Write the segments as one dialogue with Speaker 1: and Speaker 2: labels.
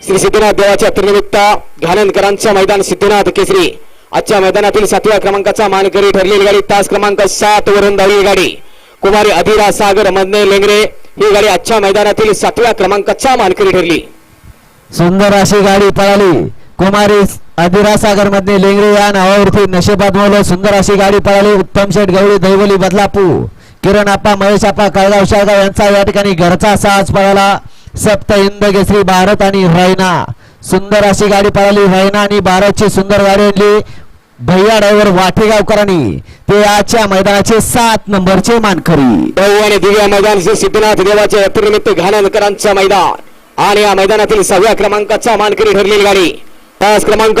Speaker 1: श्री सिद्धनाथ देवाच्या त्रिनिमित्त घाणंदकरांचं मैदान सिद्धनाथ केसरी. आजच्या मैदानातील सातव्या क्रमांकाचा मानकरी ठरलेली गाडी तास क्रमांक सात वरून धावलेली गाडी. कुमारी अधिरा सागर मदने लेंगरे ही गाडी आजच्या मैदानातील सातव्या क्रमांकाचा मानकरी ठरली.
Speaker 2: सुंदर अशी गाडी पळाली. कुमारी अधिरा सागरमध्ये लेंगरे या नावावरती नशेबाद मोल सुंदर अशी गाडी पळाली. उत्तम शेठ गवळी दैवली बदलापूर. किरण आप्पा महेश आप्पा कळगाव शाळगाव यांचा या ठिकाणी घरचा साज पळाला. सप्त इंद केसरी भारत आणि रैना सुंदर अशी गाडी पळाली. रैना आणि भारतची सुंदर गाडी आणली. भैया ड्रायव्हर वाटेगावकरांनी ते आजच्या मैदानाचे सात नंबरचे मानकरी.
Speaker 1: बहु आणि दिव्या मैदान श्री सिद्धनाथ देवाच्या यात्रेनिमित्त घाणनकरांचा मैदान. आणि या मैदानातील सहाव्या क्रमांकाचा मानकरी ठरलेली गाडी. तास क्रमांक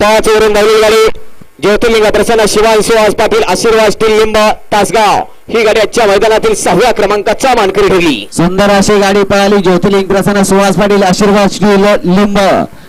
Speaker 1: पाच वरून धावलेली गाडी. ज्योतिर्लिंग प्रसन्न शिवान सुहास पाटील आशीर्वाद स्टील लिंब तासगाव. ही गाडी आजच्या मैदानातील सहाव्या क्रमांकाचा मानकरी ठरली.
Speaker 2: सुंदर अशी गाडी पळाली. ज्योतिर्लिंग प्रसन्न सुहास पाटील आशीर्वाद श्री ल- लिंब.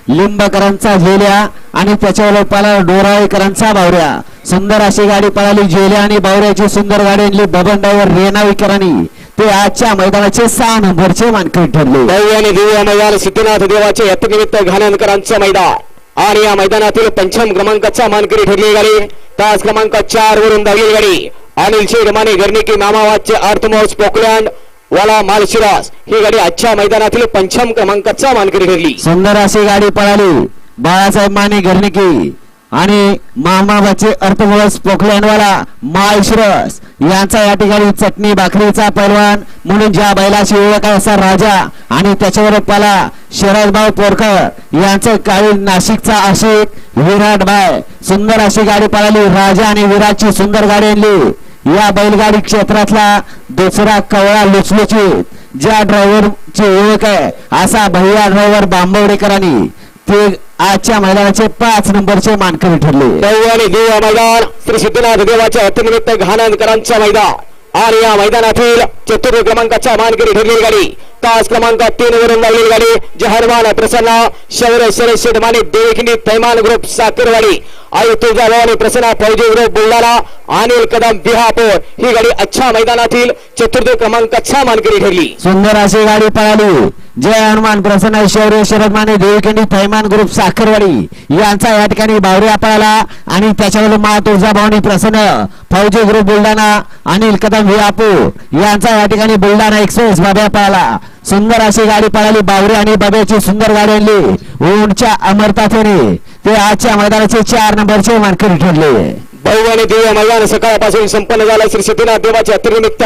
Speaker 2: लिंबकरांचा झेल्या आणि त्याच्यावर पळाला डोराळेकरांचा बावऱ्या. सुंदर अशी गाडी पळाली. झेल्या आणि बावऱ्याची सुंदर गाडी आणली. बबन ड्रायव्हर रेणावीकरांनी ते आजच्या मैदानाचे सहा नंबरचे मानकरी ठरले.
Speaker 1: भव्य आणि दिव्य मैदान सिद्धनाथ देवाच्या यात्रेनिमित्त घाणंदकरांचं मैदान. आणि या मैदानातील पंचम क्रमांकाचा मानकरी ठरली गाडी. तास क्रमांक चार वरून धावलेली गाडी. अनिल शेरमाने गर्णिकी गर्निकी मामावादचे अर्थमोस पोकलँड वाला मालशिरास. ही गाडी आजच्या मैदानातील पंचम क्रमांकाचा मानकरी ठरली.
Speaker 2: सुंदर अशी गाडी पळाली. बाळासाहेब माने घरनिकी. आणि मामाबाचे अर्थमुळस पोखलँडवाला माळशिरस यांचा या ठिकाणी चटणी भाकरीचा पैलवान म्हणून ज्या बैलाची ओळख आहे असा राजा आणि त्याच्यावर पाला शरदभाऊ पोरकर यांचं काळी नाशिकचा आशिक विराट बाय सुंदर अशी गाडी पळाली. राजा आणि विराटची सुंदर गाडी आणली. या बैलगाडी क्षेत्रातला दुसरा कवळा लुचलुचीत ज्या ड्रायव्हरची ओळख आहे असा भैया ड्रायव्हर बांबवडेकरांनी ते आजच्या मैदानाचे पाच नंबरचे मानकरी ठरले.
Speaker 1: भव्य आणि मैदान श्री सिद्धनाथ देवाच्या यात्रेनिमित्त घाणंदकरांचं मैदान. आणि या मैदानातील चतुर्थ क्रमांकाच्या मानकरी ठरलेली गाडी. तास क्रमांक तीन वरून लागलेली गाडी जहरमान प्रसन्ना शौर्य शरद शेठमाने देवखिंडी तैमान ग्रुप साखरवाडी. आई तुळजाभवानी प्रसन्ना फौजी ग्रुप बुलढाणा अनिल कदम बिहापूर ही गाडी अच्छा मैदानातील चतुर्थ क्रमांकाच्या मानकरी ठरली.
Speaker 2: सुंदर अशी गाडी पळाली. जय हनुमान प्रसन्न शौर्य शरद माने देवकिंडी थैमान ग्रुप साखरवाडी. यांचा या ठिकाणी बावऱ्या पळाला आणि त्याच्यावर मा तुळजाभवानी प्रसन्न फौजी ग्रुप बुलढाणा अनिल कदम विहापू यांचा या ठिकाणी बुलढाणा एक्सप्रेस बाब्या पळाला. सुंदर अशी गाडी पळाली बावरी आणि बाब्याची सुंदर गाडी आणली. ऊनच्या अमरतातेने ते आजच्या मैदानाचे चार नंबरचे मानकरी ठरले.
Speaker 1: भव्य आणि दिव्य मैदान सकाळपासून संपन्न झालं श्री सिद्धनाथ देवाच्या अतिनिमित्त.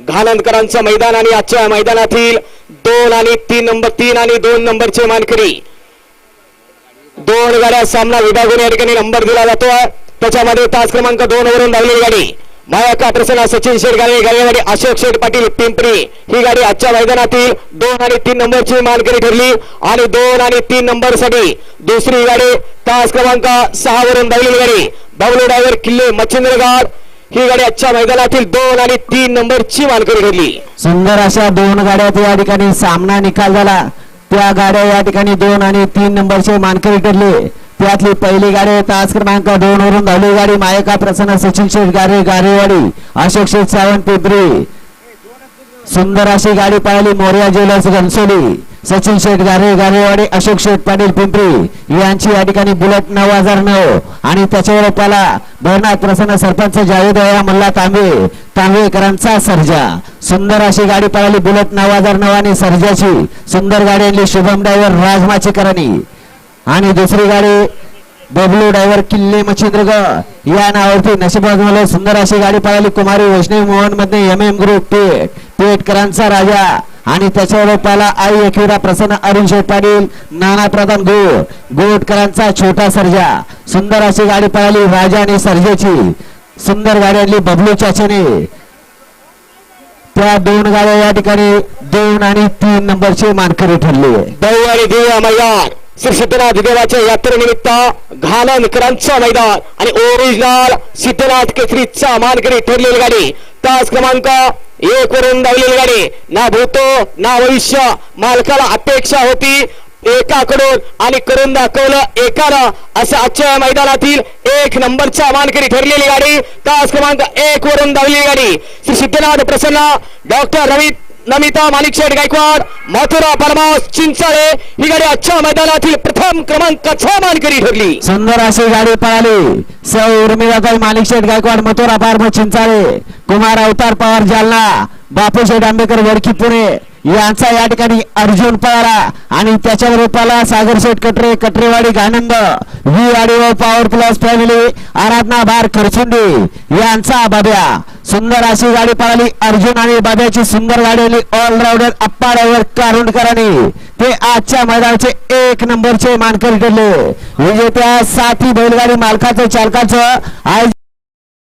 Speaker 1: घाणंदकरांचं मैदान आणि आजच्या मैदानातील दोन आणि तीन नंबर तीन आणि दोन नंबरचे मानकरी. दोन गाड्या सामना विभागून या ठिकाणी नंबर दिला जातोय. त्याच्यामध्ये तास क्रमांक दोन वरून धावलेली गाडी. मायाका प्रसन्न सचिन शेठ गाडी अशोक शेठ पाटील पिंपरी. ही गाडी आजच्या मैदानातील दोन आणि तीन नंबरची मानकरी ठरली आणि दोन आणि तीन नंबरसाठी दुसरी गाडी तास क्रमांक सहा वरून धावलेली गाडी. बावलो डायव्हर किल्ले मच्छिंद्रगड. ही गाडी आजच्या मैदानातील दोन आणि तीन नंबरची मानकरी ठरली.
Speaker 2: सुंदर अशा दोन गाड्यात या ठिकाणी सामना निकाल झाला. त्या गाड्या या ठिकाणी दोन आणि तीन नंबरचे मानकरी ठरले. त्यातली पहिली गाडी तास क्रमांक दोन वरून धावली. गाडी मायका प्रसन्न सचिन शेठ गारे गारेवाडी अशोक शेठ सावंत पिंपरी. सुंदर अशी गाडी पाहिली मोर्या ज्वेलर्स घनसोली. सचिन शेठ गारे गारेवाडी अशोक शेठ पाटील पिंपरी यांची या ठिकाणी बुलेट नऊ हजार नऊ आणि त्याच्यावर त्याला भरनाथ प्रसन्न सरपंच जावेद मल्ला तांबे तांबेकरांचा सर्जा. सुंदर अशी गाडी पळाली बुलेट नऊ हजार नऊ आणि सर्जाची. सुंदर गाडी आणली शुभम ड्रायव्हर राजमाचीकरांनी आणि दुसरी गाडी बबलू ड्रायव्हर किल्ले मच्छिंद्रगड. या नावावरती नशिबाजमाला सुंदर अशी गाडी पळाली कुमारी वैष्णवी मोहनमध्ये एम एम ग्रुप पेट पेटकरांचा राजा. आणि त्याच्यावर रोपाला आई एकविरा प्रसन्न अरुण शेठ पाटील नाना प्रधान गोड गोडकरांचा छोटा सर्जा सुंदर अशी गाडी पळाली राजा आणि सर्जेची सुंदर गाडी आणली बबलू चाचेने त्या दोन गाड्या या ठिकाणी दोन आणि तीन नंबरचे मानकरी ठरले.
Speaker 1: भव्य आणि देव मैदान श्री सिद्धनाथ देवाच्या यात्रेनिमित्त घालनकरांचं मैदान आणि ओरिजिनल सिद्धनाथ केसरीचा मानकरी ठरलेली गाडी. तास क्रमांक एक वरून धावलेली गाडी. ना भूतो ना भविष्य मालकाला अपेक्षा होती. एकाकडून आणि करून दाखवलं एकानं असं आजच्या मैदानातील एक नंबरच्या मानकरी ठरलेली गाडी. तास क्रमांक एक वरून धावलेली गाडी. श्री सिद्धनाथ प्रसन्न डॉक्टर रवी नमिता माणिकशेठ गायकवाड मथुरा परमास चिंचाळे ही गाडी आजच्या मैदानातील प्रथम क्रमांकाचा मानकरी ठरली.
Speaker 2: सुंदर अशी गाडी पळाली. सौ उर्मिलाताई मालिक शेठ गायकवाड मथुरा पारम चिंचाळे कुमार अवतार पवार जालना बापूशेठ आंबेकर वडकी पुणे यांचा या ठिकाणी अर्जुन पळाला आणि त्याच्यावर रूपाला सागर शेठ कटरे कटरेवाडी गानंद व्ही व पॉवर प्लस फॅमिली आराधना भार खरचुंडी यांचा बाब्या. सुंदर अशी गाडी पळाली. अर्जुन आणि बाब्याची सुंदर गाडी आली. ऑलराऊंडर अप्पा ड्रायव्हर कारुंडकरांनी. ते आजच्या मैदानाचे एक नंबरचे मानकरी ठरले. विजेत्या साथी बैलगाडी मालकाचं चालकाचं आज